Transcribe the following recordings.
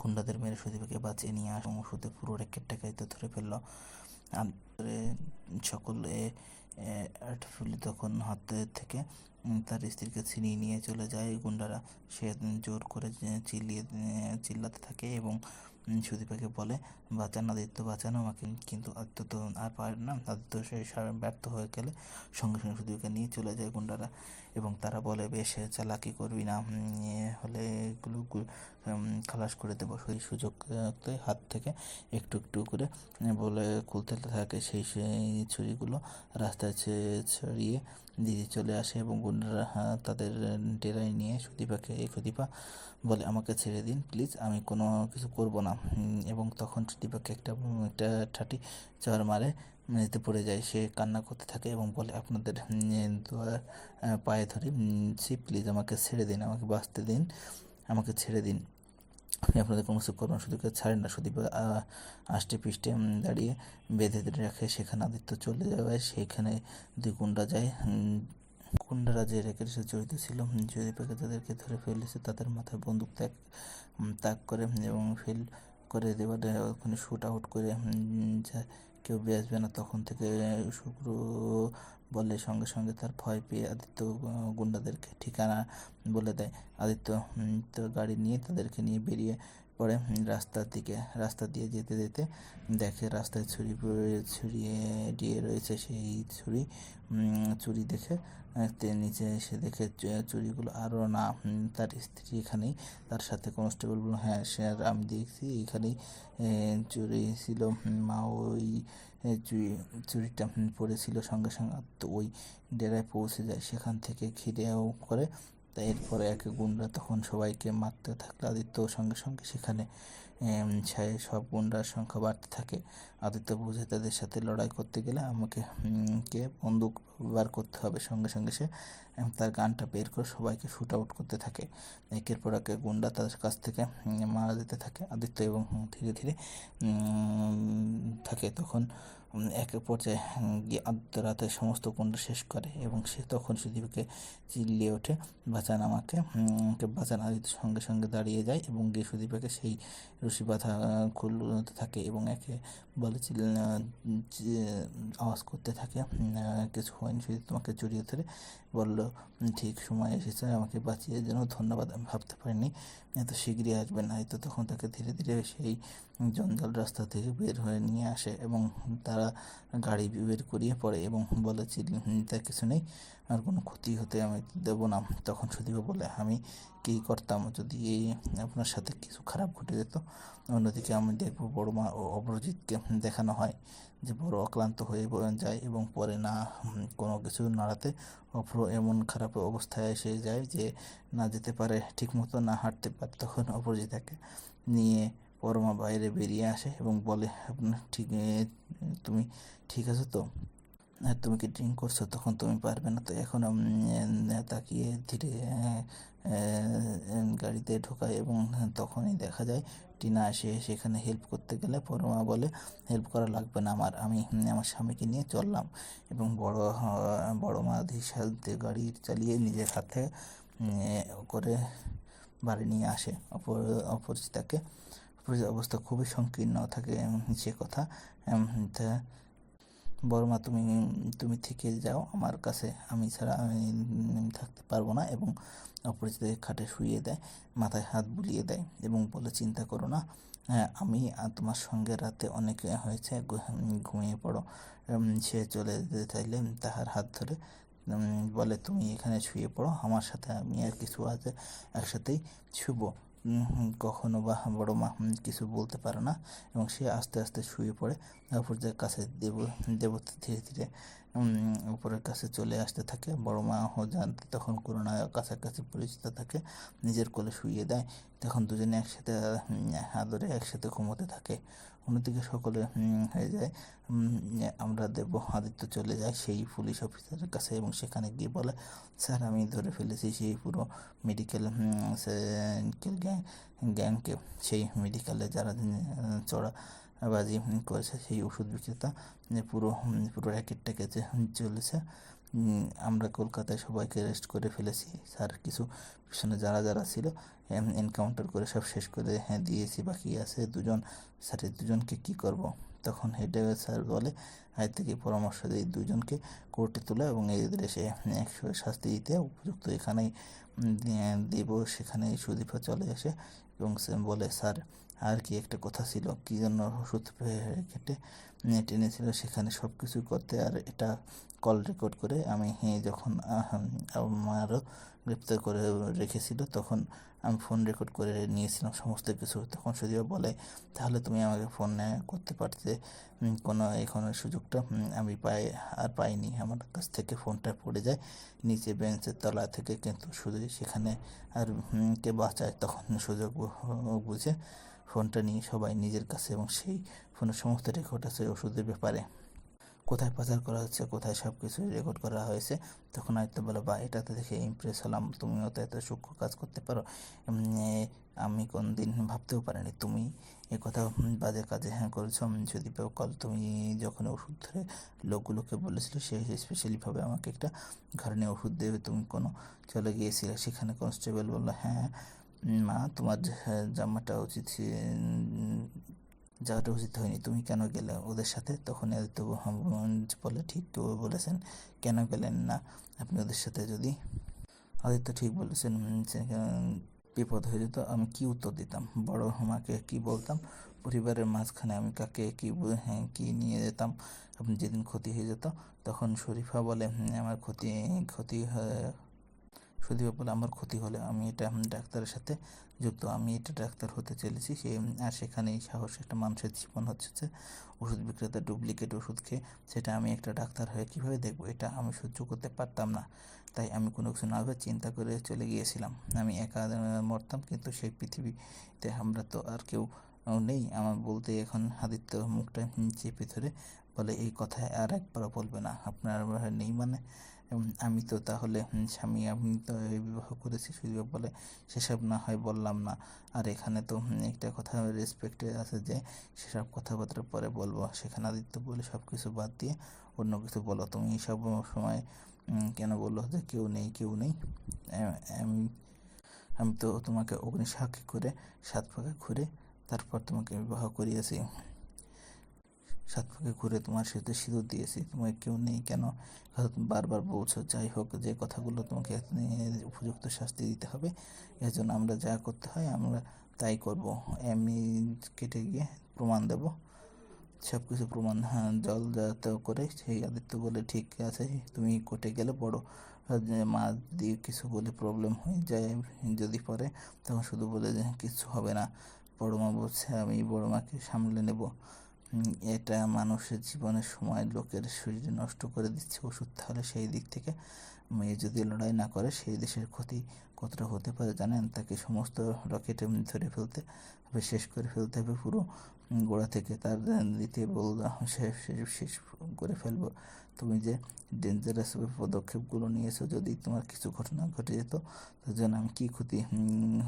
গুন্ডাদের মেরে সুদীপকে বাঁচিয়ে নিয়ে আসে এবং ওষুধে পুরো র্যাকেটটাকে তো ধরে ফেলল। আর সকলে আর্টফুলি তখন হাতে থেকে তার স্ত্রীকে ছিনিয়ে নিয়ে চলে যায়। গুন্ডারা সে জোর করে চিল্লিয়ে চিল্লাতে থাকে এবং সুদীপাকে বলে, বাঁচান আদিত্য, বাঁচানো আমাকে। কিন্তু আদিত্য তো আর পারে না। আদিত্য সে ব্যর্থ হয়ে গেলে সঙ্গে সঙ্গে সুদীপকে নিয়ে চলে যায় গুন্ডারা। এবং তারা বলে, বেশ চালাকি করবি না। হলে এগুলো খালাস করে দেবো। সেই সুযোগ আহ, হাত থেকে একটু একটু করে বলে খুলতে থাকে। সেই সেই ছুরিগুলো রাস্তায় ছড়িয়ে দিয়ে চলে আসে এবং গুন্ডারা আহ, তাদের ডেরায় নিয়ে সুদীপাকে এই সুদীপা বলে আমাকে ছেড়ে দিন প্লিজ আমি কোনো কিছু করব না। এবং তখন সুদীপাকে একটা একটা ঠাটি চর মারে মেঝেতে পড়ে যায়। সে কান্না করতে থাকে এবং বলে আপনাদের পায়ে ধরি সি প্লিজ আমাকে ছেড়ে দিন আমাকে বাঁচতে দিন আমাকে ছেড়ে দিন। আপনাদের কোনো কিছু করব না ছাড়েন না শুধু আষ্টে পিষ্টে দাঁড়িয়ে বেঁধে রাখে, সেখানে আদিত্য চলে যাওয়ায় সেখানে দুই গুন্ডা যায় গুন্ডারা যে রেকের সাথে জড়িত ছিল জয়দীপাকে যাদেরকে ধরে ফেলেছে, তাদের মাথায় বন্দুক ত্যাগ তাক করে, এবং ফেল করে দেওয়ালে ওখানে শুট আউট করে কেউ বেসবে না, তখন থেকে শুক্র বলে সঙ্গে সঙ্গে তার ভয় পেয়ে আদিত্য গুন্ডাদেরকে ঠিকানা বলে দেয়। আদিত্য তো গাড়ি নিয়ে তাদেরকে নিয়ে বেরিয়ে উম, রাস্তার দিকে রাস্তা দিয়ে যেতে যেতে দেখে রাস্তায় ছুরি ছড়িয়ে দিয়ে রয়েছে সেই ছুরি চুরি দেখে নিচে এসে দেখে চুরিগুলো আরও না তার স্ত্রী এখানেই তার সাথে কনস্টেবল বলল হ্যাঁ সে আর আমি দেখছি এখানেই চুরি ছিল মা ওই চুরি চুরিটা পড়েছিল সঙ্গে সঙ্গে তো ওই ডেরায় পৌঁছে যায় সেখান থেকে ঘিরেও করে তা এরপরে একে গুণরা তখন সবাইকে মারতে থাকলে আদিত্য সঙ্গে সঙ্গে সেখানে সব গুন্ডার সংখ্যা বাড়তে থাকে। আদিত্য বুঝে তাদের সাথে লড়াই করতে গেলে আমাকে কে বন্দুক ব্যবহার করতে হবে। সঙ্গে সঙ্গে সে তার গানটা বের করে সবাইকে শুট আউট করতে থাকে। একের পর এক গুন্ডা তাদের কাছ থেকে মারা যেতে থাকে। আদিত্য এবং ধীরে ধীরে থাকে। তখন এক পর্যায়ে গিয়ে আদিত্য রাতে সমস্ত গুন্ডা শেষ করে এবং সে তখন সুদীপকে চিল্লিয়ে ওঠে, বাঁচান আমাকে বাঁচান। আদিত্য সঙ্গে সঙ্গে দাঁড়িয়ে যায় এবং গিয়ে সুদীপাকে সেই রশি বাঁধা খুলতে থাকে এবং একে বলেছিল যে, আওয়াজ করতে থাকে কিছু হয়নি সুদীপ তোমাকে জড়িয়ে ধরে বলল ঠিক সময় এসেছে, আমাকে বাঁচিয়ে যেন ধন্যবাদ, আমি ভাবতে পারিনি, এত শীঘ্রই আসবে না। তো তখন তাকে ধীরে ধীরে সেই জঞ্জাল রাস্তা থেকে বের হয়ে নিয়ে আসে এবং তারা গাড়ি বের করিয়ে পড়ে এবং বলে তার কিছু নেই, আর কোনো ক্ষতি হতে আমি দেব না। তখন সুদীপ বলে, আমি কী করতাম? যদি আপনার সাথে কিছু খারাপ ঘটে যেত অন্যদিকে আমি দেখব বড় মা ও অপরাজিৎকে দেখানো হয় যে বড় অক্লান্ত হয়ে যায় এবং পরে না কোনো কিছু নাড়াতে অপর এমন খারাপ অবস্থায় এসে যায় যে না যেতে পারে, ঠিকমতো না হাঁটতে পারে। তখন অপরাজিতাকে নিয়ে পরমা বাইরে বেরিয়ে আসে এবং বলে, আপনার ঠিক তুমি ঠিক আছো তো? তুমি কি ড্রিঙ্ক করছ? তখন তুমি পারবে না। তো এখন তাকিয়ে ধীরে আহ, গাড়িতে ঢোকায় এবং তখনই দেখা যায় টিনা এসে সেখানে হেল্প করতে গেলে পরমা বলে হেল্প করা লাগবে না আমার। আমি আমার স্বামীকে নিয়ে চললাম। এবং বড় বড় মা সাথে গাড়ি চালিয়ে নিজের হাতে করে বাড়ি নিয়ে আসে। অপর অপরিচিতাকে অবস্থা খুবই সংকীর্ণ থাকে সে কথা উম, বড় মা তুমি তুমি থেকে যাও। আমার কাছে আমি ছাড়া আমি থাকতে পারব না এবং অপরিচিত খাটে শুইয়ে দেয় মাথায় হাত বুলিয়ে দেয় এবং বলে চিন্তা করো না হ্যাঁ আমি তোমার সঙ্গে রাতে অনেক হয়েছে ঘুমিয়ে পড়ো। সে চলে যেতে চাইলে তাহার হাত ধরে বলে তুমি এখানে শুয়ে পড়ো আমার সাথে আমি আর কিছু আছে একসাথেই উম, কখনো বা বড় মা কিছু বলতে পারে না এবং সে আস্তে আস্তে শুয়ে পড়ে। অপরদের কাছে দেব, দেবতা ধীরে ধীরে উপরের কাছে চলে আসতে থাকে। বড় মা হো জানতে তখন করোনা কাছাকাছি পরিচিত থাকে, নিজের কোলে শুইয়ে দেয়। তখন দুজনে একসাথে আদরে একসাথে ঘুমোতে থাকে। অন্যদিকে সকলে হয়ে যায় আমরা দেব, আদিত্য চলে যায় সেই পুলিশ অফিসারের কাছে এবং সেখানে গিয়ে বলে, স্যার, আমি ধরে ফেলেছি সেই পুরো মেডিকেল গ্যাং গ্যাংকে সেই মেডিকেলে যারা চড়া বাজি করেছে সেই ওষুধ বিক্রেতা পুরো পুরো র্যাকেটটাকে চলেছে আমরা কলকাতায় সবাইকে রেস্ট করে ফেলেছি। স্যার, কিছু পিছনে যারা যারা ছিল এনকাউন্টার করে সব শেষ করে হ্যাঁ দিয়েছি, বাকি আছে দুজন। স্যারের দুজনকে কি করব? তখন হেডে স্যার বলে আয় থেকে পরামর্শ দেয় দুজনকে কোর্টে তোলা এবং এদের এসে একশো শাস্তি দিতে উপযুক্ত এখানেই দেব সেখানে সুদীপা চলে আসে এবং বলে, স্যার, আর কি একটা কথা ছিল, কী জন্য ওষুধ কেটে টেনেছিল, সেখানে সব কিছু করতে, আর এটা কল রেকর্ড করে আমি যখন আমারও গ্রেপ্তার করে রেখেছিল, তখন আমি ফোন রেকর্ড করে নিয়েছিলাম সমস্ত কিছু। তখন সুদীপা বলে, তাহলে তুমি আমাকে ফোন করতে পারতে কোনো এখনের সুযোগটা আমি পাই, আর পাইনি। আমার কাছ থেকে ফোনটা পড়ে যায়, নিচে বেঞ্চের তলা থেকে, কিন্তু শুধু সেখানে, আর কে বাঁচায়? তখন সুযোগ বুঝে ফোনটা নিয়ে সবাই নিজের কাছে এবং সেই ফোনের সমস্ত রেকর্ড আছে ওষুধের ব্যাপারে। কোথায় পাচার করা হচ্ছে, কোথায় সব কিছু রেকর্ড করা হয়েছে, তখন হয়তো বলো, বা, এটাতে দেখে ইমপ্রেস হলাম তুমিও তো এত সূক্ষ্ম কাজ করতে পারো আমি কোন দিন ভাবতেও পারিনি, তুমি এ কথা বাজে কাজে হ্যাঁ করেছ যদি কল তুমি যখন ওষুধ ধরে লোকগুলোকে বলেছিলে, সে স্পেশালিভাবে আমাকে একটা ঘরে নিয়ে ওষুধ দেবে, তুমি কোনো চলে গিয়েছিলে, সেখানে কনস্টেবল বলল হ্যাঁ মা, তোমার জামাটা উচিত যাওয়াটা উচিত হয়নি তুমি কেন গেলে? ওদের সাথে? তখন আদিত্য বলে ঠিক তো বলেছেন কেন গেলেন না? আপনি ওদের সাথে যদি আদিত্য ঠিক বলেছেন বিপদ হয়ে যেত আমি কি উত্তর দিতাম? বড় মাকে কি বলতাম? পরিবারের মাঝখানে আমি কাকে কি হ্যাঁ, কি নিয়ে যেতাম? আপনি যেদিন ক্ষতি হয়ে যেত তখন শরীফা বলে আমার ক্ষতি ক্ষতি সুদীপ বলে আমার ক্ষতি হলে আমি এটা ডাক্তারের সাথে যুক্ত। আমি এটা ডাক্তার হতে চলেছি। সে আর সেখানে এই সাহস, একটা মানুষের জীবন হচ্ছে যে ওষুধ বিক্রেতা ডুপ্লিকেট ওষুধ খেয়ে সেটা আমি একটা ডাক্তার হয়ে কীভাবে দেখব? এটা আমি সহ্য করতে পারতাম না। তাই আমি কোনো কিছু না ভেবে চিন্তা করে চলে গিয়েছিলাম। আমি একা মরতাম কিন্তু সেই পৃথিবীতে আমরা তো আর কেউ নেই। আমার বলতে এখন আদিত্য মুখটা চেপে ধরে বলে এই কথা আর একবারও বলবে না। আপনার নেই মানে? আমি তো তাহলে স্বামী, আমি তো বিবাহ করেছি সুদীপ বলে সেসব না হয় বললাম না। আর এখানে তো একটা কথা রেসপেক্টে আছে যে, সেসব কথাবার্তা পরে বলব। সেখানে আদিত্য বলে সব কিছু বাদ দিয়ে অন্য কিছু বলো। তুমি সব সময় কেন বলল যে কেউ নেই কেউ নেই? আমি আমি তো তোমাকে অগ্নিসাক্ষী করে, সাত পাকে ঘুরে তারপর তোমাকে বিবাহ করিয়েছি। সাত ঘুরে তোমার সাথে সিঁদুর দিয়েছি। তোমাকে কেউ নেই কেন? তুমি বারবার বলছো, যাই হোক, যে কথাগুলো তোমাকে উপযুক্ত শাস্তি দিতে হবে, এর জন্য আমরা যা করতে হয় আমরা তাই করব। এমনি কেটে গিয়ে প্রমাণ দেব। সব কিছু প্রমাণ হ্যাঁ জল যাতে করে সেই আদিত্য বলে, ঠিক আছে, তুমি কোর্টে গেলে বড় মা দিয়ে কিছু বলে প্রবলেম হয়ে যায়, যদি পরে তখন শুধু বলে যে কিছু হবে না। বড় মা বলছে, আমি বড় মাকে সামলে নেব। এটা মানুষের জীবনের সময় লোকের শরীরে নষ্ট করে দিচ্ছে ওষুধ, তাহলে সেই দিক থেকে মেয়ে যদি লড়াই না করে, সেই দেশের ক্ষতি কতটা হতে পারে জানেন? তাকে সমস্ত রকেটে ধরে ফেলতে হবে, শেষ করে ফেলতে হবে পুরো গোড়া থেকে। তার দিতে বললাম শেষ শেষ- করে ফেলব। তুমি যে ডেঞ্জারাস পদক্ষেপগুলো নিয়েছো, যদি তোমার কিছু ঘটনা ঘটে যেত জন্য আমি কী ক্ষতি?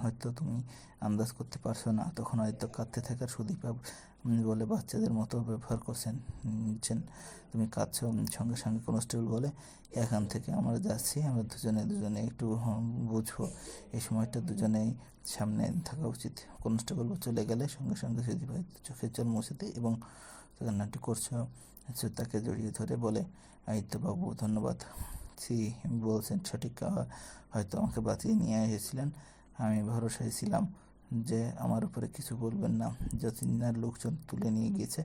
হয়তো তুমি আন্দাজ করতে পারছ না। তখন হয়তো কাঁদতে থাকার সুদীপা বলে, বাচ্চাদের মতো ব্যবহার করছেন, নিচ্ছেন। তুমি কাঁদছো, সঙ্গে সঙ্গে কনস্টেবল বলে, এখান থেকে আমরা যাচ্ছি, আমরা দুজনে দুজনে একটু বুঝব। এই সময়টা দুজনেই সামনে থাকা উচিত। কনস্টেবল চলে গেলে, সঙ্গে সঙ্গে সুদীপ ভাই চোখের জল মুছে দেয় এবং কান্নাটি করছ। তাকে জড়িয়ে ধরে বলে আদিত্য বাবু, ধন্যবাদ। সি বলছেন সঠিক হয়তো আমাকে বাঁচিয়ে নিয়ে এসেছিলেন। আমি ভরসায় ছিলাম। যে আমার উপরে কিছু বলবেন না। যতদিনার লোকজন তুলে নিয়ে গিয়েছে।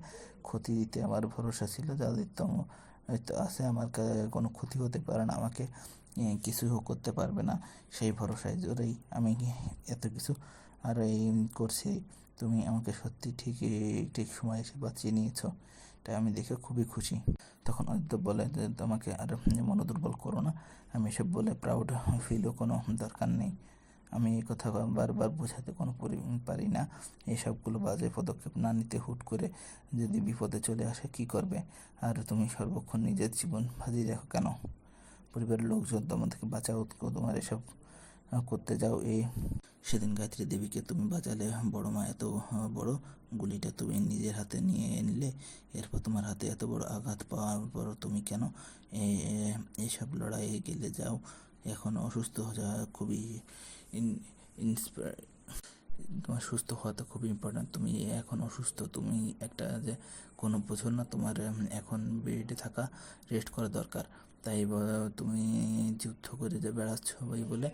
ক্ষতি দিতে আমার ভরসা ছিল যে আদিত্য হয়তো আছে আমার কোনো ক্ষতি হতে পারে না, আমাকে কিছু করতে পারবে না। সেই ভরসায় জোরেই আমি এত কিছু আর এই করছি। তুমি আমাকে সত্যি ঠিক ঠিক সময় এসে বাঁচিয়ে নিয়েছো, তাই আমি দেখে খুবই খুশি। তখন অদিত্য বলে, যে তোমাকে আর মনোদুর্বল করো না। আমি এসব বলে প্রাউড ফিলও কোনো দরকার নেই। আমি এই কথা বারবার বোঝাতে কোনো পরি- না। এসবগুলো বাজে পদক্ষেপ না নিতে হুট করে যদি বিপদে চলে আসে কি করবে? আর তুমি সর্বক্ষণ নিজের জীবন ভাজিয়ে রাখো কেন? পরিবারের লোকজন তোমার থেকে বাঁচাও, তোমার এসব করতে যাও। এই সেদিন গায়ত্রী দেবীকে তুমি বাজালে বড় মা এত বড় গুলিটা তুমি নিজের হাতে নিয়ে নিলে, এরপর তোমার হাতে এত বড় আঘাত পাওয়ার পর তুমি কেন? এ- এ- এইসব লড়াইয়ে গেলে যাও। এখন অসুস্থ হওয়া খুবই ইন্সপায়ার তোমার সুস্থ হওয়া তো খুবই ইম্পর্ট্যান্ট তুমি এখন অসুস্থ, তুমি একটা যে কোনো বোঝো না, তোমার এখন বেডে থাকা রেস্ট করা দরকার। তাই তুমি যুদ্ধ করে যে বেড়াচ্ছ ওই বলে